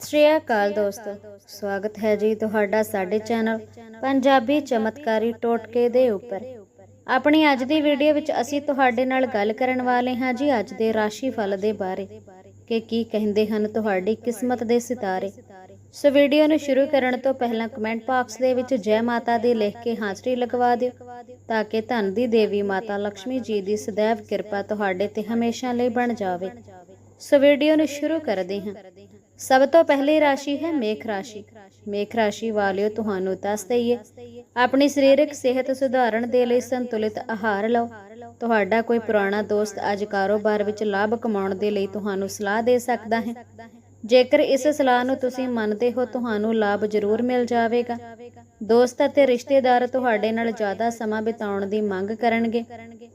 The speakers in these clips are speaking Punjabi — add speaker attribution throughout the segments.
Speaker 1: ਸ੍ਰੀ ਅਕਾਲ ਦੋਸਤੋ, ਸਵਾਗਤ ਹੈ ਜੀ ਤੁਹਾਡਾ ਸਾਡੇ ਚੈਨਲ ਪੰਜਾਬੀ ਚਮਤਕਾਰੀ ਟੋਟਕੇ ਦੇ ਉੱਪਰ। ਆਪਣੀ ਅੱਜ ਦੀ ਵੀਡੀਓ ਵਿੱਚ ਅਸੀਂ ਤੁਹਾਡੇ ਨਾਲ ਗੱਲ ਕਰਨ ਵਾਲੇ ਹਾਂ ਜੀ ਅੱਜ ਦੇ ਰਾਸ਼ੀ ਫਲ ਦੇ ਬਾਰੇ, ਕਿ ਕੀ ਕਹਿੰਦੇ ਹਨ ਤੁਹਾਡੀ ਕਿਸਮਤ ਦੇ ਸਿਤਾਰੇ। ਸੋ ਵੀਡੀਓ ਨੂੰ ਸ਼ੁਰੂ ਕਰਨ ਤੋਂ ਪਹਿਲਾਂ ਕਮੈਂਟ ਬਾਕਸ ਦੇ ਵਿੱਚ ਜੈ ਮਾਤਾ ਦੀ ਲਿਖ ਕੇ ਹਾਜ਼ਰੀ ਲਗਵਾ ਦਿਓ, ਤਾਂ ਕਿ ਧਨ ਦੀ ਦੇਵੀ ਮਾਤਾ ਲక్ష్ਮੀ ਜੀ ਦੀ ਸदैव ਕਿਰਪਾ ਤੁਹਾਡੇ ਤੇ ਹਮੇਸ਼ਾ ਲਈ ਬਣ ਜਾਵੇ। ਸੋ ਵੀਡੀਓ ਨੂੰ ਸ਼ੁਰੂ ਕਰਦੇ ਹਾਂ। ਸਭ ਤੋਂ ਪਹਿਲੀ ਰਾਸ਼ੀ ਹੈ ਮੇਖ ਰਾਸ਼ੀ। ਮੇਖ ਰਾਸ਼ੀ ਵਾਲਿਓ, ਤੁਹਾਨੂੰ ਦੱਸ ਦਈਏ, ਆਪਣੀ ਸਰੀਰਕ ਸਿਹਤ ਸੁਧਾਰਨ ਦੇ ਲਈ ਸੰਤੁਲਿਤ ਆਹਾਰ ਲਓ। ਤੁਹਾਡਾ ਕੋਈ ਪੁਰਾਣਾ ਦੋਸਤ ਅੱਜ ਕਾਰੋਬਾਰ ਵਿੱਚ ਲਾਭ ਕਮਾਉਣ ਦੇ ਲਈ ਤੁਹਾਨੂੰ ਸਲਾਹ ਦੇ ਸਕਦਾ ਹੈ। ਜੇਕਰ ਇਸ ਸਲਾਹ ਨੂੰ ਤੁਸੀਂ ਮੰਨਦੇ ਹੋ, ਤੁਹਾਨੂੰ ਲਾਭ ਜ਼ਰੂਰ ਮਿਲ ਜਾਵੇਗਾ। ਦੋਸਤ ਅਤੇ ਰਿਸ਼ਤੇਦਾਰ ਤੁਹਾਡੇ ਨਾਲ ਜ਼ਿਆਦਾ ਸਮਾਂ ਬਿਤਾਉਣ ਦੀ ਮੰਗ ਕਰਨਗੇ,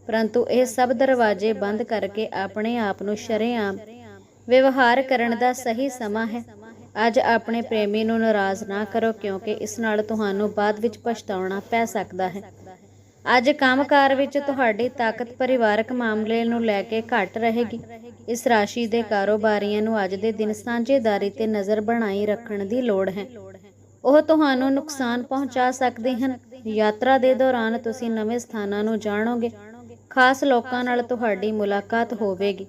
Speaker 1: ਪਰੰਤੂ ਇਹ ਸਭ ਦਰਵਾਜ਼ੇ ਬੰਦ ਕਰਕੇ ਆਪਣੇ ਆਪ ਨੂੰ ਸ਼ਰੇਆਮ ਵਿਵਹਾਰ ਕਰਨ ਦਾ ਸਹੀ ਸਮਾਂ ਹੈ। ਅੱਜ ਆਪਣੇ ਪ੍ਰੇਮੀ ਨੂੰ ਨਾਰਾਜ਼ ਨਾ ਕਰੋ ਕਿਉਂਕਿ ਇਸ ਨਾਲ ਤੁਹਾਨੂੰ ਬਾਅਦ ਵਿੱਚ ਪਛਤਾਉਣਾ ਪੈ ਸਕਦਾ ਹੈ। ਅੱਜ ਕੰਮਕਾਰ ਵਿੱਚ ਤੁਹਾਡੀ ਤਾਕਤ ਪਰਿਵਾਰਕ ਮਾਮਲੇ ਨੂੰ ਲੈ ਕੇ ਘੱਟ ਰਹੇਗੀ। ਇਸ ਰਾਸ਼ੀ ਦੇ ਕਾਰੋਬਾਰੀਆਂ ਨੂੰ ਅੱਜ ਦੇ ਦਿਨ ਸਾਂਝੇਦਾਰੀ ਤੇ ਨਜ਼ਰ ਬਣਾਈ ਰੱਖਣ ਦੀ ਲੋੜ ਹੈ। ਉਹ ਤੁਹਾਨੂੰ ਨੁਕਸਾਨ ਪਹੁੰਚਾ ਸਕਦੇ ਹਨ। ਯਾਤਰਾ ਦੇ ਦੌਰਾਨ ਤੁਸੀਂ ਨਵੇਂ ਸਥਾਨਾਂ ਨੂੰ ਜਾਣੋਗੇ। ਖਾਸ ਲੋਕਾਂ ਨਾਲ ਤੁਹਾਡੀ ਮੁਲਾਕਾਤ ਹੋਵੇਗੀ।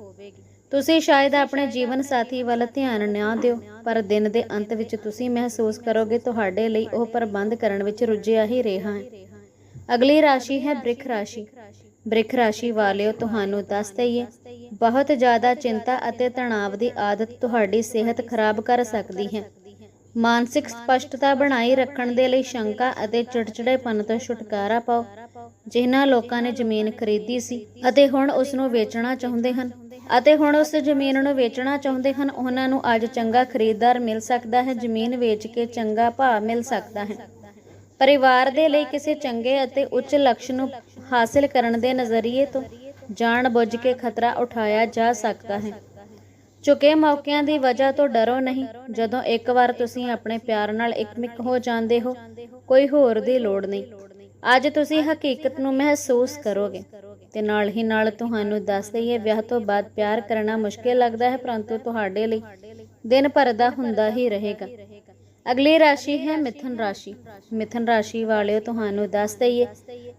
Speaker 1: ਤੁਸੀਂ ਸ਼ਾਇਦ ਆਪਣੇ ਜੀਵਨ ਸਾਥੀ ਵੱਲ ਧਿਆਨ ਨਾ ਦਿਓ, ਪਰ ਦਿਨ ਦੇ ਅੰਤ ਵਿੱਚ ਤੁਸੀਂ ਮਹਿਸੂਸ ਕਰੋਗੇ ਤੁਹਾਡੇ ਲਈ ਉਹ ਪ੍ਰਬੰਧ ਕਰਨ ਵਿੱਚ ਰੁੱਝਿਆ ਹੀ ਰਿਹਾ ਹੈ। ਅਗਲੀ ਰਾਸ਼ੀ ਹੈ ਬ੍ਰਿਖ ਰਾਸ਼ੀ। ਬ੍ਰਿਖ ਰਾਸ਼ੀ ਵਾਲਿਓ, ਤੁਹਾਨੂੰ ਦੱਸ ਦਈਏ, ਬਹੁਤ ਜ਼ਿਆਦਾ ਚਿੰਤਾ ਅਤੇ ਤਣਾਅ ਦੀ ਆਦਤ ਤੁਹਾਡੀ ਸਿਹਤ ਖਰਾਬ ਕਰ ਸਕਦੀ ਹੈ। ਮਾਨਸਿਕ ਸਪਸ਼ਟਤਾ ਬਣਾਈ ਰੱਖਣ ਦੇ ਲਈ ਸ਼ੰਕਾ ਅਤੇ ਚਿੜਚਿੜੇਪਨ ਤੋਂ ਛੁਟਕਾਰਾ ਪਾਓ। ਜਿਨ੍ਹਾਂ ਲੋਕਾਂ ਨੇ ਜ਼ਮੀਨ ਖਰੀਦੀ ਸੀ ਅਤੇ ਹੁਣ ਉਸ ਨੂੰ ਵੇਚਣਾ ਚਾਹੁੰਦੇ ਹਨ ਅਤੇ ਹੁਣ ਉਸ ਜ਼ਮੀਨ ਨੂੰ ਵੇਚਣਾ ਚਾਹੁੰਦੇ ਹਨ, ਉਹਨਾਂ ਨੂੰ ਅੱਜ ਚੰਗਾ ਖਰੀਦਦਾਰ ਮਿਲ ਸਕਦਾ ਹੈ, ਜ਼ਮੀਨ ਵੇਚ ਕੇ ਚੰਗਾ ਭਾਅ ਮਿਲ ਸਕਦਾ ਹੈ। ਪਰਿਵਾਰ ਦੇ ਲਈ ਕਿਸੇ ਚੰਗੇ ਅਤੇ ਉੱਚ ਲਕਸ਼ ਨੂੰ ਹਾਸਲ ਕਰਨ ਦੇ ਨਜ਼ਰੀਏ ਤੋਂ ਜਾਣ ਬੁੱਝ ਕੇ ਖਤਰਾ ਉਠਾਇਆ ਜਾ ਸਕਦਾ ਹੈ। ਚੁੱਕੇ ਮੌਕਿਆਂ ਦੀ ਵਜ੍ਹਾ ਤੋਂ ਡਰੋ ਨਹੀਂ, ਜਦੋਂ ਇੱਕ ਵਾਰ ਤੁਸੀਂ ਆਪਣੇ ਪਿਆਰ ਨਾਲ ਇਕਮਿਕ ਹੋ ਜਾਂਦੇ ਹੋ, ਕੋਈ ਹੋਰ ਦੀ ਲੋੜ ਨਹੀਂ। ਅੱਜ ਤੁਸੀਂ ਹਕੀਕਤ ਨੂੰ ਮਹਿਸੂਸ ਕਰੋਗੇ। ਤੇ ਨਾਲ ਹੀ ਨਾਲ ਤੁਹਾਨੂੰ ਦੱਸ ਦਈਏ, ਵਿਆਹ ਤੋਂ ਬਾਅਦ ਪਿਆਰ ਕਰਨਾ ਮੁਸ਼ਕਿਲ ਲੱਗਦਾ ਹੈ, ਪਰੰਤੂ ਤੁਹਾਡੇ ਲਈ ਦਿਨ ਭਰ ਦਾ ਹੁੰਦਾ ਹੀ ਰਹੇਗਾ। ਅਗਲੀ ਰਾਸ਼ੀ ਹੈ ਮਿਥੁਨ ਰਾਸ਼ੀ। ਮਿਥੁਨ ਰਾਸ਼ੀ ਵਾਲਿਓ, ਤੁਹਾਨੂੰ ਦੱਸ ਦਈਏ,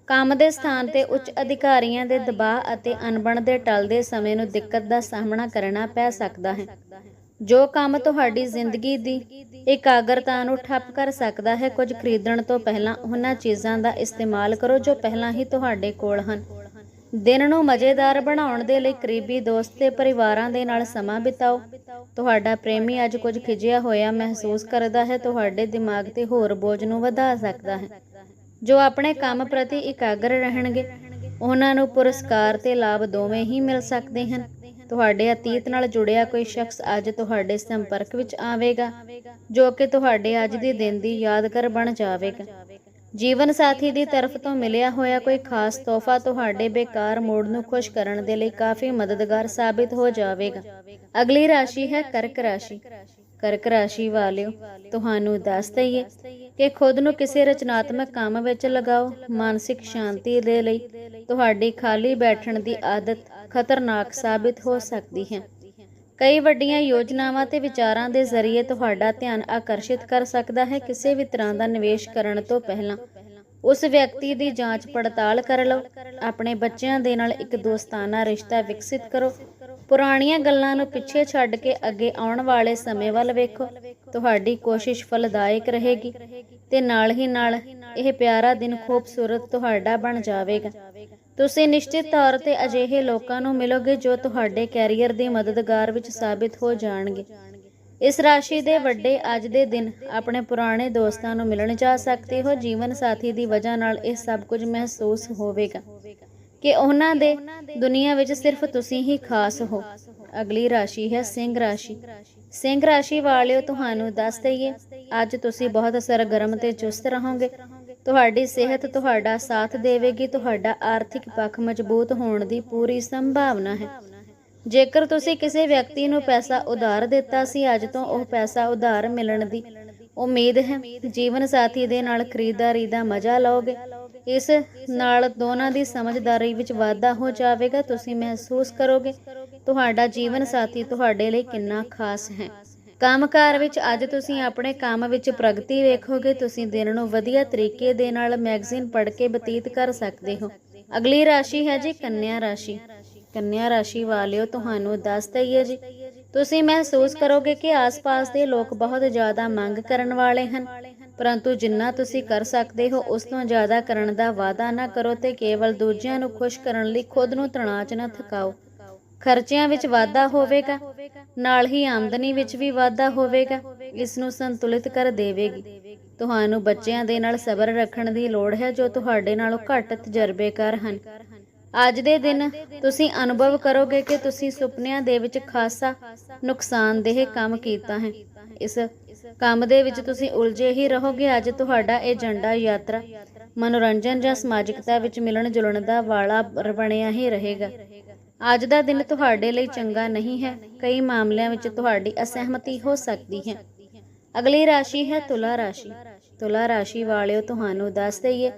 Speaker 1: ਕੰਮ ਦੇ ਸਥਾਨ ਤੇ ਉੱਚ ਅਧਿਕਾਰੀਆਂ ਦੇ ਦਬਾਅ ਅਤੇ ਅਣਬਣ ਦੇ ਟਲਦੇ ਸਮੇਂ ਨੂੰ ਦਿੱਕਤ ਦਾ ਸਾਹਮਣਾ ਕਰਨਾ ਪੈ ਸਕਦਾ ਹੈ। ਜੋ ਕੰਮ ਤੁਹਾਡੀ ਜ਼ਿੰਦਗੀ ਦੀ ਇਕਾਗਰਤਾ ਨੂੰ ਠੱਪ ਕਰ ਸਕਦਾ ਹੈ, ਕੁਝ ਖਰੀਦਣ ਤੋਂ ਪਹਿਲਾਂ ਉਹਨਾਂ ਚੀਜ਼ਾਂ ਦਾ ਇਸਤੇਮਾਲ ਕਰੋ ਜੋ ਪਹਿਲਾਂ ਹੀ ਤੁਹਾਡੇ ਕੋਲ ਹਨ। ਦਿਨ ਨੂੰ ਮਜ਼ੇਦਾਰ ਬਣਾਉਣ ਦੇ ਲਈ ਕਰੀਬੀ ਦੋਸਤ ਤੇ ਪਰਿਵਾਰਾਂ ਦੇ ਨਾਲ ਸਮਾਂ ਬਿਤਾਓ। ਤੁਹਾਡਾ ਪ੍ਰੇਮੀ ਅੱਜ ਕੁਝ ਖਿਜਿਆ ਹੋਇਆ ਮਹਿਸੂਸ ਕਰਦਾ ਹੈ, ਤੁਹਾਡੇ ਦਿਮਾਗ ਤੇ ਹੋਰ ਬੋਝ ਨੂੰ ਵਧਾ ਸਕਦਾ ਹੈ। ਜੋ ਆਪਣੇ ਕੰਮ ਪ੍ਰਤੀ ਇਕਾਗਰ ਰਹਿਣਗੇ, ਉਹਨਾਂ ਨੂੰ ਪੁਰਸਕਾਰ ਤੇ ਲਾਭ ਦੋਵੇਂ ਹੀ ਮਿਲ ਸਕਦੇ ਹਨ। ਤੁਹਾਡੇ ਅਤੀਤ ਨਾਲ ਜੁੜਿਆ ਕੋਈ ਸ਼ਖਸ ਅੱਜ ਤੁਹਾਡੇ ਸੰਪਰਕ ਵਿੱਚ ਆਵੇਗਾ, ਜੋ ਕਿ ਤੁਹਾਡੇ ਅੱਜ ਦੇ ਦਿਨ ਦੀ ਯਾਦਗਾਰ ਬਣ ਜਾਵੇਗਾ। ਜੀਵਨ ਸਾਥੀ ਦੀ ਤਰਫ ਤੋਂ ਮਿਲਿਆ ਹੋਇਆ ਕੋਈ ਖਾਸ ਤੋਹਫਾ ਤੁਹਾਡੇ ਬੇਕਾਰ ਮੂਡ ਨੂੰ ਖੁਸ਼ ਕਰਨ ਦੇ ਲਈ ਕਾਫੀ ਮਦਦਗਾਰ ਸਾਬਿਤ ਹੋ ਜਾਵੇਗਾ। ਅਗਲੀ ਰਾਸ਼ੀ ਹੈ ਕਰਕ ਰਾਸ਼ੀ। ਕਰਕ ਰਾਸ਼ੀ ਵਾਲਿਓ, ਤੁਹਾਨੂੰ ਦੱਸ ਦਈਏ ਕਿ ਖੁਦ ਨੂੰ ਕਿਸੇ ਰਚਨਾਤਮਕ ਕੰਮ ਵਿੱਚ ਲਗਾਓ, ਮਾਨਸਿਕ ਸ਼ਾਂਤੀ ਦੇ ਲਈ ਤੁਹਾਡੀ ਖਾਲੀ ਬੈਠਣ ਦੀ ਆਦਤ ਖਤਰਨਾਕ ਸਾਬਿਤ ਹੋ ਸਕਦੀ ਹੈ। ਕਈ ਵੱਡੀਆਂ ਯੋਜਨਾਵਾਂ ਤੇ ਵਿਚਾਰਾਂ ਦੇ ਜ਼ਰੀਏ ਤੁਹਾਡਾ ਧਿਆਨ ਆਕਰਸ਼ਿਤ ਕਰ ਸਕਦਾ ਹੈ ਕਿਸੇ ਵੀ ਤਰ੍ਹਾਂ ਦਾ ਨਿਵੇਸ਼ ਕਰਨ ਤੋਂ ਪਹਿਲਾਂ। ਉਸ ਵਿਅਕਤੀ ਦੀ ਜਾਂਚ ਪੜਤਾਲ ਕਰ ਲਓ। ਆਪਣੇ ਬੱਚਿਆਂ ਦੇ ਨਾਲ ਇੱਕ ਦੋਸਤਾਨਾ ਰਿਸ਼ਤਾ ਵਿਕਸਿਤ ਕਰੋ। ਪੁਰਾਣੀਆਂ ਗੱਲਾਂ ਨੂੰ ਪਿੱਛੇ ਛੱਡ ਕੇ ਅੱਗੇ ਆਉਣ ਵਾਲੇ ਸਮੇਂ ਵੱਲ ਵੇਖੋ। ਤੁਹਾਡੀ ਕੋਸ਼ਿਸ਼ ਫਲਦਾਇਕ ਰਹੇਗੀ ਤੇ ਨਾਲ ਹੀ ਨਾਲ ਇਹ ਪਿਆਰਾ ਦਿਨ ਖੂਬਸੂਰਤ ਤੁਹਾਡਾ ਬਣ ਜਾਵੇਗਾ। ਤੁਸੀਂ ਨਿਸ਼ਚਿਤ ਤੌਰ ਤੇ ਅਜਿਹੇ ਲੋਕਾਂ ਨੂੰ ਮਿਲੋਗੇ ਜੋ ਤੁਹਾਡੇ ਕੈਰੀਅਰ ਦੀ ਮਦਦਗਾਰ ਵਿੱਚ ਸਾਬਿਤ ਹੋ ਜਾਣਗੇ। ਇਸ ਰਾਸ਼ੀ ਦੇ ਵੱਡੇ ਅੱਜ ਦੇ ਦਿਨ ਆਪਣੇ ਪੁਰਾਣੇ ਦੋਸਤਾਂ ਨੂੰ ਮਿਲਣ ਜਾ ਸਕਦੇ ਹੋ। ਜੀਵਨ ਸਾਥੀ ਦੀ ਵਜ੍ਹਾ ਨਾਲ ਇਹ ਸਭ ਕੁਝ ਮਹਿਸੂਸ ਹੋਵੇਗਾ ਕਿ ਉਹਨਾਂ ਦੇ ਦੁਨੀਆ ਵਿੱਚ ਸਿਰਫ ਤੁਸੀਂ ਹੀ ਖਾਸ ਹੋ। ਅਗਲੀ ਰਾਸ਼ੀ ਹੈ ਸਿੰਘ ਰਾਸ਼ੀ। ਸਿੰਘ ਰਾਸ਼ੀ ਵਾਲਿਓ, ਤੁਹਾਨੂੰ ਦੱਸ ਦਈਏ, ਅੱਜ ਤੁਸੀਂ ਬਹੁਤ ਸਰਗਰਮ ਤੇ ਚੁਸਤ ਰਹੋਗੇ। ਤੁਹਾਡੀ ਸਿਹਤ ਤੁਹਾਡਾ ਸਾਥ ਦੇਵੇਗੀ, ਤੁਹਾਡਾ ਆਰਥਿਕ ਪੱਖ ਮਜ਼ਬੂਤ ਹੋਣ ਦੀ ਪੂਰੀ ਸੰਭਾਵਨਾ ਹੈ। ਜੇਕਰ ਤੁਸੀਂ ਕਿਸੇ ਵਿਅਕਤੀ ਨੂੰ ਪੈਸਾ ਉਧਾਰ ਦਿੱਤਾ ਸੀ, ਅੱਜ ਤੋਂ ਉਹ ਪੈਸਾ ਉਧਾਰ ਮਿਲਣ ਦੀ ਉਮੀਦ ਹੈ। ਜੀਵਨ ਸਾਥੀ ਦੇ ਨਾਲ ਖਰੀਦਦਾਰੀ ਦਾ ਮਜ਼ਾ ਲਓਗੇ। ਇਸ ਨਾਲ ਦੋਨਾਂ ਦੀ ਸਮਝਦਾਰੀ ਵਿੱਚ ਵਾਧਾ ਹੋ ਜਾਵੇਗਾ, ਤੁਸੀਂ ਮਹਿਸੂਸ ਕਰੋਗੇ, ਤੁਹਾਡਾ ਜੀਵਨ ਸਾਥੀ ਤੁਹਾਡੇ ਲਈ ਕਿੰਨਾ ਖਾਸ ਹੈ। ਕੰਮਕਾਰ ਵਿੱਚ ਅੱਜ ਤੁਸੀਂ ਆਪਣੇ ਕੰਮ ਵਿੱਚ ਪ੍ਰਗਤੀ ਵੇਖੋਗੇ, ਤੁਸੀਂ ਦਿਨ ਨੂੰ ਵਧੀਆ ਤਰੀਕੇ ਦੇ ਨਾਲ ਮੈਗਜ਼ੀਨ ਪੜ੍ਹ ਕੇ ਬਤੀਤ ਕਰ ਸਕਦੇ ਹੋ। ਅਗਲੀ ਰਾਸ਼ੀ ਹੈ ਜੀ ਕੰਨਿਆ ਰਾਸ਼ੀ। ਕੰਨਿਆ ਰਾਸ਼ੀ ਵਾਲਿਓ, ਤੁਹਾਨੂੰ ਦੱਸ ਦਈਏ ਜੀ, ਤੁਸੀਂ ਮਹਿਸੂਸ ਕਰੋਗੇ ਕਿ ਆਸ-ਪਾਸ ਦੇ ਲੋਕ ਬਹੁਤ ਜ਼ਿਆਦਾ ਮੰਗ ਕਰਨ ਵਾਲੇ ਹਨ, ਪਰੰਤੂ ਜਿੰਨਾ ਤੁਸੀਂ ਕਰ ਸਕਦੇ ਹੋ, ਉਸ ਤੋਂ ਜ਼ਿਆਦਾ ਕਰਨ ਦਾ ਵਾਅਦਾ ਨਾ ਕਰੋ ਤੇ ਕੇਵਲ ਦੂਜਿਆਂ ਨੂੰ ਖੁਸ਼ ਕਰਨ ਲਈ ਖੁਦ ਨੂੰ ਤਣਾਅ 'ਚ ਨਾ ਥਕਾਓ। ਖਰਚਿਆਂ ਵਿੱਚ ਵਾਧਾ ਹੋਵੇਗਾ ਨਾਲ ਹੀ ਆਮਦਨੀ ਵਿੱਚ ਵੀ ਵਾਧਾ ਹੋਵੇਗਾ, ਇਸ ਨੂੰ ਸੰਤੁਲਿਤ ਕਰ ਦੇਵੇਗੀ। ਤੁਹਾਨੂੰ ਬੱਚਿਆਂ ਦੇ ਨਾਲ ਸਬਰ ਰੱਖਣ ਦੀ ਲੋੜ ਹੈ ਜੋ ਤੁਹਾਡੇ ਨਾਲੋਂ ਘੱਟ ਤਜਰਬੇਕਾਰ ਹਨ। ਅੱਜ ਦੇ ਦਿਨ ਤੁਸੀਂ ਅਨੁਭਵ ਕਰੋਗੇ ਕਿ ਤੁਸੀਂ ਸੁਪਨਿਆਂ ਦੇ ਵਿੱਚ ਖਾਸਾ ਨੁਕਸਾਨਦੇਹ ਕੰਮ ਕੀਤਾ ਹੈ। ਇਸ ਕੰਮ ਦੇ ਵਿੱਚ ਤੁਸੀਂ ਉਲਝੇ ਹੀ ਰਹੋਗੇ। ਅੱਜ ਤੁਹਾਡਾ ਏਜੰਡਾ ਯਾਤਰਾ ਮਨੋਰੰਜਨ ਜਾਂ ਸਮਾਜਿਕਤਾ ਵਿੱਚ ਮਿਲਣ ਜੁਲਣ ਦਾ ਵਾਲਾ ਬਣਿਆ ਹੀ ਰਹੇਗਾ। ਅੱਜ ਦਾ ਦਿਨ ਤੁਹਾਡੇ ਲਈ ਚੰਗਾ ਨਹੀਂ ਹੈ। ਕਈ ਮਾਮਲਿਆਂ ਵਿੱਚ ਤੁਹਾਡੀ ਅਸਹਿਮਤੀ ਹੋ ਸਕਦੀ ਹੈ। ਅਗਲੀ ਰਾਸ਼ੀ ਹੈ ਤੁਲਾ ਰਾਸ਼ੀ। ਤੁਲਾ ਰਾਸ਼ੀ ਵਾਲਿਓ, ਤੁਹਾਨੂੰ ਦੱਸ ਦਈਏ,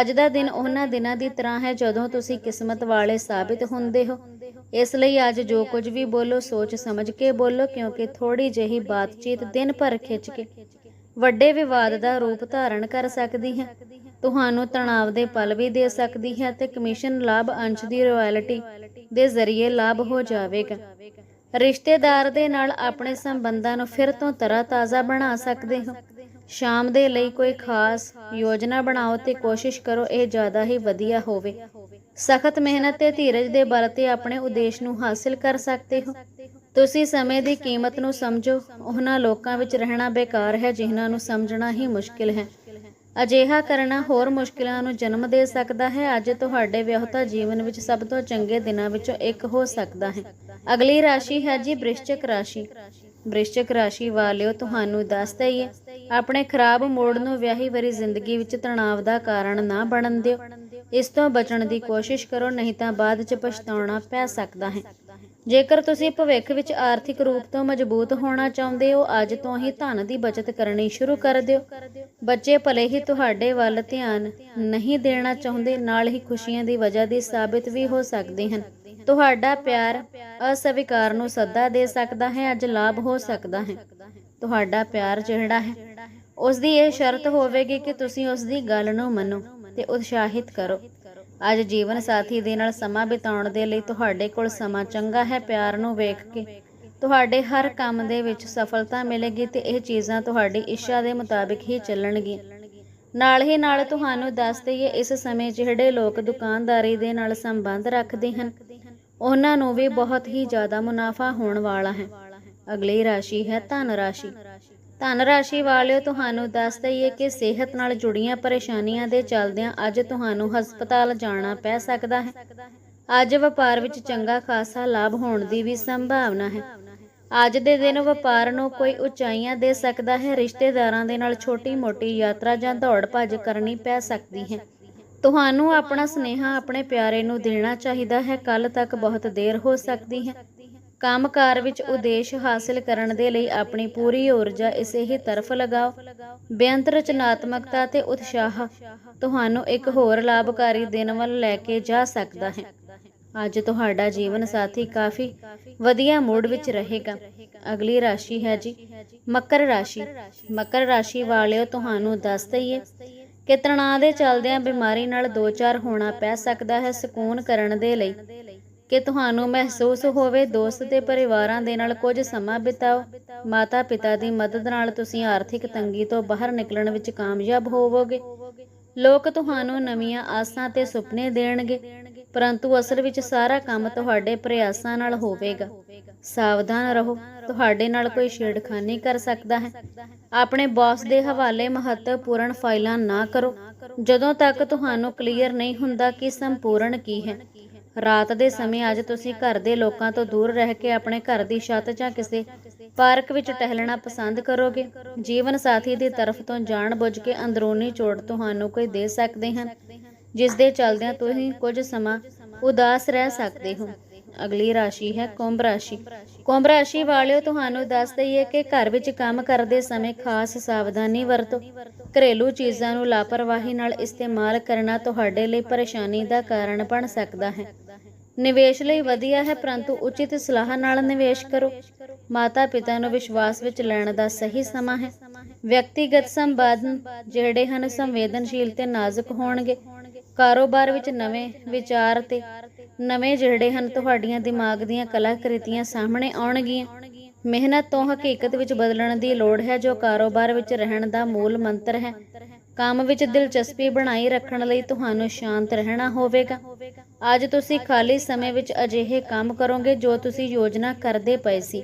Speaker 1: ਅੱਜ ਦਾ ਦਿਨ ਉਹਨਾਂ ਦਿਨਾਂ ਦੀ ਤਰ੍ਹਾਂ ਹੈ ਜਦੋਂ ਤੁਸੀਂ ਕਿਸਮਤ ਵਾਲੇ ਸਾਬਿਤ ਹੁੰਦੇ ਹੋ। ਇਸ ਲਈ ਅੱਜ ਜੋ ਕੁਝ ਵੀ ਬੋਲੋ, ਸੋਚ ਸਮਝ ਕੇ ਬੋਲੋ, ਕਿਉਂਕਿ ਥੋੜੀ ਜਿਹੀ ਬਾਤਚੀਤ ਦਿਨ ਭਰ ਖਿੱਚ ਕੇ ਵੱਡੇ ਵਿਵਾਦ ਦਾ ਰੂਪ ਧਾਰਨ ਕਰ ਸਕਦੀ ਹੈ। ਤੁਹਾਨੂੰ ਤਣਾਅ ਦੇ ਪਲ ਵੀ ਦੇ ਸਕਦੀ ਹੈ ਤੇ ਕਮਿਸ਼ਨ ਲਾਭ ਅੰਸ਼ ਦੀ ਰਾਇਲਟੀ ਦੇ ਜ਼ਰੀਏ ਲਾਭ ਹੋ ਜਾਵੇਗਾ। ਰਿਸ਼ਤੇਦਾਰ ਦੇ ਨਾਲ ਆਪਣੇ ਸੰਬੰਧਾਂ ਨੂੰ ਫਿਰ ਤੋਂ ਤਰ੍ਹਾਂ-ਤਾਜ਼ਾ ਬਣਾ ਸਕਦੇ ਹੋ। ਸ਼ਾਮ ਦੇ ਲਈ ਕੋਈ ਖਾਸ ਯੋਜਨਾ ਬਣਾਓ ਤੇ ਕੋਸ਼ਿਸ਼ ਕਰੋ ਇਹ ਜ਼ਿਆਦਾ ਹੀ ਵਧੀਆ ਹੋਵੇ। ਸਖਤ ਮਿਹਨਤ ਤੇ ਧੀਰਜ ਦੇ ਬਲ ਤੇ ਆਪਣੇ ਉਦੇਸ਼ ਨੂੰ ਹਾਸਿਲ ਕਰ ਸਕਦੇ ਹੋ। ਤੁਸੀਂ ਸਮੇਂ ਦੀ ਕੀਮਤ ਨੂੰ ਸਮਝੋ। ਉਹਨਾਂ ਲੋਕਾਂ ਵਿੱਚ ਰਹਿਣਾ ਬੇਕਾਰ ਹੈ ਜਿਨ੍ਹਾਂ ਨੂੰ ਸਮਝਣਾ ਹੀ ਮੁਸ਼ਕਿਲ ਹੈ। ਅਜਿਹਾ ਕਰਨਾ ਹੋਰ ਮੁਸ਼ਕਿਲਾਂ ਨੂੰ ਜਨਮ ਦੇ ਸਕਦਾ ਹੈ। ਅੱਜ ਤੁਹਾਡੇ ਵਿਆਹਤਾ ਜੀਵਨ ਵਿੱਚ ਸਭ ਤੋਂ ਚੰਗੇ ਦਿਨਾਂ ਵਿੱਚੋਂ ਇੱਕ ਹੋ ਸਕਦਾ ਹੈ। ਅਗਲੀ ਰਾਸ਼ੀ ਹੈ ਜੀ ਬ੍ਰਿਸ਼ਚਿਕ ਰਾਸ਼ੀ। ਬ੍ਰਿਸ਼ਚਿਕ ਰਾਸ਼ੀ ਵਾਲਿਓ, ਤੁਹਾਨੂੰ ਦੱਸ ਦਈਏ, ਆਪਣੇ ਖਰਾਬ ਮੋੜ ਨੂੰ ਵਿਆਹੀ ਵਾਰੀ ਜ਼ਿੰਦਗੀ ਵਿੱਚ ਤਣਾਅ ਦਾ ਕਾਰਨ ਨਾ ਬਣਨ ਦਿਓ। ਇਸ ਤੋਂ ਬਚਣ ਦੀ ਕੋਸ਼ਿਸ਼ ਕਰੋ, ਨਹੀਂ ਤਾਂ ਬਾਅਦ 'ਚ ਪਛਤਾਉਣਾ ਪੈ ਸਕਦਾ ਹੈ। ਜੇਕਰ ਤੁਸੀਂ ਭਵਿੱਖ ਵਿੱਚ ਆਰਥਿਕ ਰੂਪ ਤੋਂ ਮਜ਼ਬੂਤ ਹੋਣਾ ਚਾਹੁੰਦੇ ਹੋ, ਅੱਜ ਤੋਂ ਹੀ ਧਨ ਦੀ ਬਚਤ ਕਰਨੀ ਸ਼ੁਰੂ ਕਰ ਦਿਓ। ਬੱਚੇ ਭਲੇ ਹੀ ਤੁਹਾਡੇ ਵੱਲ ਧਿਆਨ ਨਹੀਂ ਦੇਣਾ ਚਾਹੁੰਦੇ, ਨਾਲ ਹੀ ਖੁਸ਼ੀਆਂ ਦੀ ਵਜ੍ਹਾ ਦੀ ਸਾਬਿਤ ਵੀ ਹੋ ਸਕਦੇ ਹਨ। ਤੁਹਾਡਾ ਪਿਆਰ ਅਸਵੀਕਾਰ ਨੂੰ ਸੱਦਾ ਦੇ ਸਕਦਾ ਹੈ, ਅੱਜ ਲਾਭ ਹੋ ਸਕਦਾ ਹੈ। ਤੁਹਾਡਾ ਪਿਆਰ ਜਿਹੜਾ ਹੈ ਉਸ ਦੀ ਇਹ ਸ਼ਰਤ ਹੋਵੇਗੀ ਕਿ ਤੁਸੀਂ ਉਸ ਦੀ ਗੱਲ ਨੂੰ ਮੰਨੋ ਤੇ ਉਤਸ਼ਾਹਿਤ ਕਰੋ। ਅੱਜ ਜੀਵਨ ਸਾਥੀ ਦੇ ਨਾਲ ਸਮਾਂ ਬਿਤਾਉਣ ਦੇ ਲਈ ਤੁਹਾਡੇ ਕੋਲ ਸਮਾਂ ਚੰਗਾ ਹੈ ਪਿਆਰ ਨੂੰ ਵੇਖ ਕੇ। ਤੁਹਾਡੇ ਹਰ ਕੰਮ ਦੇ ਵਿੱਚ ਸਫਲਤਾ ਮਿਲੇਗੀ ਤੇ ਇਹ ਚੀਜ਼ਾਂ ਤੁਹਾਡੀ ਇੱਛਾ ਦੇ ਮੁਤਾਬਿਕ ਹੀ ਚੱਲਣਗੀਆਂ। ਨਾਲ ਹੀ ਨਾਲ ਤੁਹਾਨੂੰ ਦੱਸ ਦਈਏ, ਇਸ ਸਮੇਂ ਜਿਹੜੇ ਲੋਕ ਦੁਕਾਨਦਾਰੀ ਦੇ ਨਾਲ ਸੰਬੰਧ ਰੱਖਦੇ ਹਨ, ਉਹਨਾਂ ਨੂੰ ਵੀ ਬਹੁਤ ਹੀ ਜ਼ਿਆਦਾ ਮੁਨਾਫਾ ਹੋਣ ਵਾਲਾ ਹੈ। ਅਗਲੀ ਰਾਸ਼ੀ ਹੈ ਧਨ ਰਾਸ਼ੀ। ਧਨ ਰਾਸ਼ੀ ਵਾਲਿਓ, ਤੁਹਾਨੂੰ ਦੱਸ ਦਈਏ ਕਿ ਸਿਹਤ ਨਾਲ ਜੁੜੀਆਂ ਪਰੇਸ਼ਾਨੀਆਂ ਦੇ ਚੱਲਦਿਆਂ ਅੱਜ ਤੁਹਾਨੂੰ ਹਸਪਤਾਲ ਜਾਣਾ ਪੈ ਸਕਦਾ ਹੈ। ਅੱਜ ਵਪਾਰ ਵਿੱਚ ਚੰਗਾ ਖਾਸਾ ਲਾਭ ਹੋਣ ਦੀ ਵੀ ਸੰਭਾਵਨਾ ਹੈ। ਅੱਜ ਦੇ ਦਿਨ ਵਪਾਰ ਨੂੰ ਕੋਈ ਉਚਾਈਆਂ ਦੇ ਸਕਦਾ ਹੈ। ਰਿਸ਼ਤੇਦਾਰਾਂ ਦੇ ਨਾਲ ਛੋਟੀ-ਮੋਟੀ ਯਾਤਰਾ ਜਾਂ ਦੌੜ ਭੱਜ ਕਰਨੀ ਪੈ ਸਕਦੀ ਹੈ। ਤੁਹਾਨੂੰ ਆਪਣਾ ਸਨੇਹਾ ਆਪਣੇ ਪਿਆਰੇ ਨੂੰ ਦੇਣਾ ਚਾਹੀਦਾ ਹੈ। ਕੱਲ ਤੱਕ ਬਹੁਤ ਦੇਰ ਹੋ ਸਕਦੀ ਹੈ। ਕੰਮਕਾਰ ਵਿੱਚ ਉਦੇਸ਼ ਹਾਸਲ ਕਰਨ ਦੇ ਲਈ ਆਪਣੀ ਪੂਰੀ ਊਰਜਾ ਇਸੇ ਹੀ ਤਰਫ ਲਗਾਓ। ਬੇਅੰਤ ਰਚਨਾਤਮਕਤਾ ਤੇ ਉਤਸ਼ਾਹ ਤੁਹਾਨੂੰ ਇੱਕ ਹੋਰ ਲਾਭਕਾਰੀ ਦਿਨ ਵੱਲ ਲੈ ਕੇ ਜਾ ਸਕਦਾ ਹੈ। ਅੱਜ ਤੁਹਾਡਾ ਜੀਵਨ ਸਾਥੀ ਕਾਫੀ ਵਧੀਆ ਮੂਡ ਵਿੱਚ ਰਹੇਗਾ। ਅਗਲੀ ਰਾਸ਼ੀ ਹੈ ਜੀ ਮਕਰ ਰਾਸ਼ੀ। ਮਕਰ ਰਾਸ਼ੀ ਵਾਲਿਓ ਤੁਹਾਨੂੰ ਦੱਸ ਦਈਏ ਕਿ ਤਣਾਅ ਦੇ ਚੱਲਦਿਆਂ ਬਿਮਾਰੀ ਨਾਲ ਦੋ ਚਾਰ ਹੋਣਾ ਪੈ ਸਕਦਾ ਹੈ ਸਕੂਨ ਕਰਨ ਦੇ ਲਈ। ਕਿ ਤੁਹਾਨੂੰ ਮਹਿਸੂਸ ਹੋਵੇ ਦੋਸਤ ਤੇ ਪਰਿਵਾਰਾਂ ਦੇ ਨਾਲ ਕੁਝ ਸਮਾਂ ਬਿਤਾਓ। ਮਾਤਾ ਪਿਤਾ ਦੀ ਮਦਦ ਨਾਲ ਤੁਸੀਂ ਆਰਥਿਕ ਤੰਗੀ ਤੋਂ ਬਾਹਰ ਨਿਕਲਣ ਵਿੱਚ ਕਾਮਯਾਬ ਹੋਵੋਗੇ। ਲੋਕ ਤੁਹਾਨੂੰ ਨਵੀਆਂ ਆਸਾਂ ਤੇ ਸੁਪਨੇ ਦੇਣਗੇ, ਪਰੰਤੂ ਅਸਲ ਵਿੱਚ ਸਾਰਾ ਕੰਮ ਤੁਹਾਡੇ ਪ੍ਰਯਾਸਾਂ ਨਾਲ ਹੋਵੇਗਾ। ਸਾਵਧਾਨ ਰਹੋ, ਤੁਹਾਡੇ ਨਾਲ ਕੋਈ ਛੇੜਖਾਨੀ ਕਰ ਸਕਦਾ ਹੈ। ਆਪਣੇ ਬੌਸ ਦੇ ਹਵਾਲੇ ਮਹੱਤਵਪੂਰਨ ਫਾਈਲਾਂ ਨਾ ਕਰੋ। ਜਦੋਂ ਤੱਕ ਤੁਹਾਨੂੰ ਕਲੀਅਰ ਨਹੀਂ ਹੁੰਦਾ ਕਿ ਸੰਪੂਰਨ ਕੀ ਹੈ ਰਾਤ ਦੇ ਸਮੇਂ ਅੱਜ ਤੁਸੀਂ ਘਰ ਦੇ ਲੋਕਾਂ ਤੋਂ ਦੂਰ ਰਹਿ ਕੇ ਆਪਣੇ ਘਰ ਦੀ ਛੱਤ ਜਾਂ ਕਿਸੇ ਪਾਰਕ ਵਿੱਚ ਟਹਿਲਣਾ ਪਸੰਦ ਕਰੋਗੇ? ਜੀਵਨ ਸਾਥੀ ਦੀ ਤਰਫ ਤੋਂ ਜਾਣ-ਬੁੱਝ ਕੇ ਅੰਦਰੂਨੀ ਚੋਟ ਤੁਹਾਨੂੰ ਕੋਈ ਦੇ ਸਕਦੇ ਹਨ ਜਿਸ ਦੇ ਚੱਲਦਿਆਂ ਤੁਸੀਂ ਕੁਝ ਸਮਾਂ ਉਦਾਸ ਰਹਿ ਸਕਦੇ ਹੋ। ਅਗਲੀ ਰਾਸ਼ੀ ਹੈ ਕੁੰਭ ਰਾਸ਼ੀ। ਕੁੰਭ ਰਾਸ਼ੀ ਵਾਲਿਓ, ਤੁਹਾਨੂੰ ਦੱਸ ਦਈਏ ਕਿ ਘਰ ਵਿੱਚ ਕੰਮ ਕਰਦੇ ਸਮੇਂ ਖਾਸ ਸਾਵਧਾਨੀ ਵਰਤੋ। ਘਰੇਲੂ ਚੀਜ਼ਾਂ ਨੂੰ ਲਾਪਰਵਾਹੀ ਨਾਲ ਇਸਤੇਮਾਲ ਕਰਨਾ ਤੁਹਾਡੇ ਲਈ ਪਰੇਸ਼ਾਨੀ ਦਾ ਕਾਰਨ ਬਣ ਸਕਦਾ ਹੈ। ਨਿਵੇਸ਼ ਲਈ ਵਧੀਆ ਹੈ, ਪਰੰਤੂ ਉਚਿਤ ਸਲਾਹ ਨਾਲ ਨਿਵੇਸ਼ ਕਰੋ। ਮਾਤਾ ਪਿਤਾ ਨੂੰ ਵਿਸ਼ਵਾਸ ਵਿੱਚ ਲੈਣ ਦਾ ਸਹੀ ਸਮਾਂ ਹੈ। ਵਿਅਕਤੀਗਤ ਸੰਵਾਦਨ ਜਿਹੜੇ ਹਨ, ਸੰਵੇਦਨਸ਼ੀਲ ਤੇ ਨਾਜ਼ੁਕ ਹੋਣਗੇ। ਕਾਰੋਬਾਰ ਵਿੱਚ ਨਵੇਂ ਵਿਚਾਰ ਤੇ ਨਵੇਂ ਜਿਹੜੇ ਹਨ, ਤੁਹਾਡੀਆਂ ਦਿਮਾਗ ਦੀਆਂ ਕਲਾਕ੍ਰਿਤੀਆਂ ਸਾਹਮਣੇ ਆਉਣਗੀਆਂ। ਮਿਹਨਤ ਤੋਂ ਹਕੀਕਤ ਵਿੱਚ ਬਦਲਣ ਦੀ ਲੋੜ ਹੈ, ਜੋ ਕਾਰੋਬਾਰ ਵਿੱਚ ਰਹਿਣ ਦਾ ਮੂਲ ਮੰਤਰ ਹੈ। ਕੰਮ ਵਿੱਚ ਦਿਲਚਸਪੀ ਬਣਾਈ ਰੱਖਣ ਲਈ ਤੁਹਾਨੂੰ ਸ਼ਾਂਤ ਰਹਿਣਾ ਹੋਵੇਗਾ। ਅੱਜ ਤੁਸੀਂ ਖਾਲੀ ਸਮੇਂ ਵਿੱਚ ਅਜਿਹੇ ਕੰਮ ਕਰੋਗੇ, ਜੋ ਤੁਸੀਂ ਯੋਜਨਾ ਕਰਦੇ ਪਏ ਸੀ।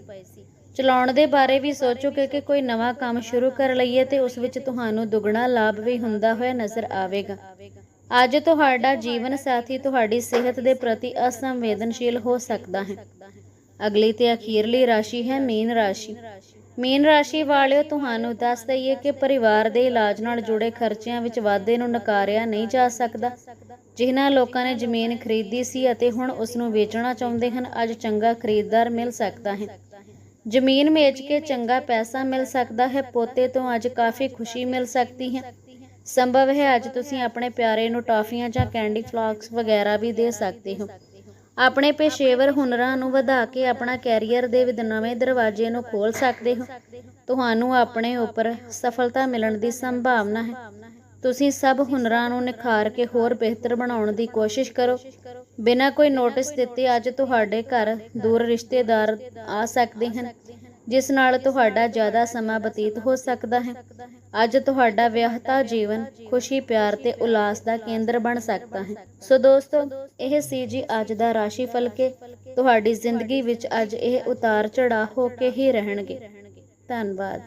Speaker 1: ਚਲਾਉਣ ਦੇ ਬਾਰੇ ਵੀ ਸੋਚੋ ਕਿ ਕਿ ਕੋਈ ਨਵਾਂ ਕੰਮ ਸ਼ੁਰੂ ਕਰ ਲਈਏ ਤੇ ਉਸ ਵਿੱਚ ਤੁਹਾਨੂੰ ਦੁੱਗਣਾ ਲਾਭ ਵੀ ਹੁੰਦਾ ਹੋਇਆ ਨਜ਼ਰ ਆਵੇਗਾ। ਅੱਜ ਤੁਹਾਡਾ ਜੀਵਨ ਸਾਥੀ ਤੁਹਾਡੀ ਸਿਹਤ ਦੇ ਪ੍ਰਤੀ ਅਸੰਵੇਦਨਸ਼ੀਲ ਹੋ ਸਕਦਾ ਹੈ। ਅਗਲੀ ਤੇ ਅਖੀਰਲੀ ਰਾਸ਼ੀ ਹੈ ਮੀਨ ਰਾਸ਼ੀ। ਮੀਨ ਰਾਸ਼ੀ ਵਾਲਿਓ, ਤੁਹਾਨੂੰ ਦੱਸ ਦਈਏ ਕਿ ਪਰਿਵਾਰ ਦੇ ਇਲਾਜ ਨਾਲ ਜੁੜੇ ਖਰਚਿਆਂ ਵਿੱਚ ਵਾਧੇ ਨੂੰ ਨਕਾਰਿਆ ਨਹੀਂ ਜਾ ਸਕਦਾ। ਜਿਨ੍ਹਾਂ ਲੋਕਾਂ ਨੇ ਜ਼ਮੀਨ ਖਰੀਦੀ ਸੀ ਅਤੇ ਹੁਣ ਉਸ ਨੂੰ ਵੇਚਣਾ ਚਾਹੁੰਦੇ ਹਨ, ਅੱਜ ਚੰਗਾ ਖਰੀਦਦਾਰ ਮਿਲ ਸਕਦਾ ਹੈ। ਜ਼ਮੀਨ ਵੇਚ ਕੇ ਚੰਗਾ ਪੈਸਾ ਮਿਲ ਸਕਦਾ ਹੈ, ਪੋਤੇ ਤੋਂ ਅੱਜ ਕਾਫੀ ਖੁਸ਼ੀ ਮਿਲ ਸਕਦੀ ਹੈ। ਸੰਭਵ ਹੈ ਅੱਜ ਤੁਸੀਂ ਆਪਣੇ ਪਿਆਰੇ ਨੂੰ ਟਾਫੀਆਂ ਜਾਂ ਕੈਂਡੀ ਫਲਾਕਸ ਵਗੈਰਾ ਵੀ ਦੇ ਸਕਦੇ ਹੋ। ਆਪਣੇ ਪੇਸ਼ੇਵਰ ਹੁਨਰਾਂ ਨੂੰ ਵਧਾ ਕੇ ਆਪਣਾ ਕੈਰੀਅਰ ਦੇ ਵਿਦ, ਨਵੇਂ ਦਰਵਾਜ਼ੇ ਨੂੰ ਖੋਲ ਸਕਦੇ ਹੋ। ਤੁਹਾਨੂੰ ਆਪਣੇ ਉੱਪਰ ਸਫਲਤਾ ਮਿਲਣ ਦੀ ਸੰਭਾਵਨਾ ਹੈ। ਤੁਸੀਂ ਸਭ ਹੁਨਰਾਂ ਨੂੰ ਨਿਖਾਰ ਕੇ ਹੋਰ ਬਿਹਤਰ ਬਣਾਉਣ ਦੀ ਕੋਸ਼ਿਸ਼ ਕਰੋ। ਬਿਨਾਂ ਕੋਈ ਨੋਟਿਸ ਦਿੱਤੇ ਅੱਜ ਤੁਹਾਡੇ ਘਰ ਦੂਰ ਰਿਸ਼ਤੇਦਾਰ ਆ ਸਕਦੇ ਹਨ, ਜਿਸ ਨਾਲ ਤੁਹਾਡਾ ਜ਼ਿਆਦਾ ਸਮਾਂ ਬਤੀਤ ਹੋ ਸਕਦਾ ਹੈ। ਅੱਜ ਤੁਹਾਡਾ ਵਿਆਹਤਾ ਜੀਵਨ ਖੁਸ਼ੀ, ਪਿਆਰ ਤੇ ਉਲਾਸ ਦਾ ਕੇਂਦਰ ਬਣ ਸਕਦਾ ਹੈ। ਸੋ ਦੋਸਤੋ, ਇਹ ਸੀ ਜੀ ਅੱਜ ਦਾ ਰਾਸ਼ੀ ਫਲਕੇ। ਤੁਹਾਡੀ ਜ਼ਿੰਦਗੀ ਵਿੱਚ ਅੱਜ ਇਹ ਉਤਾਰ ਚੜਾਅ ਹੋ ਕੇ ਹੀ ਰਹਿਣਗੇ। ਧੰਨਵਾਦ।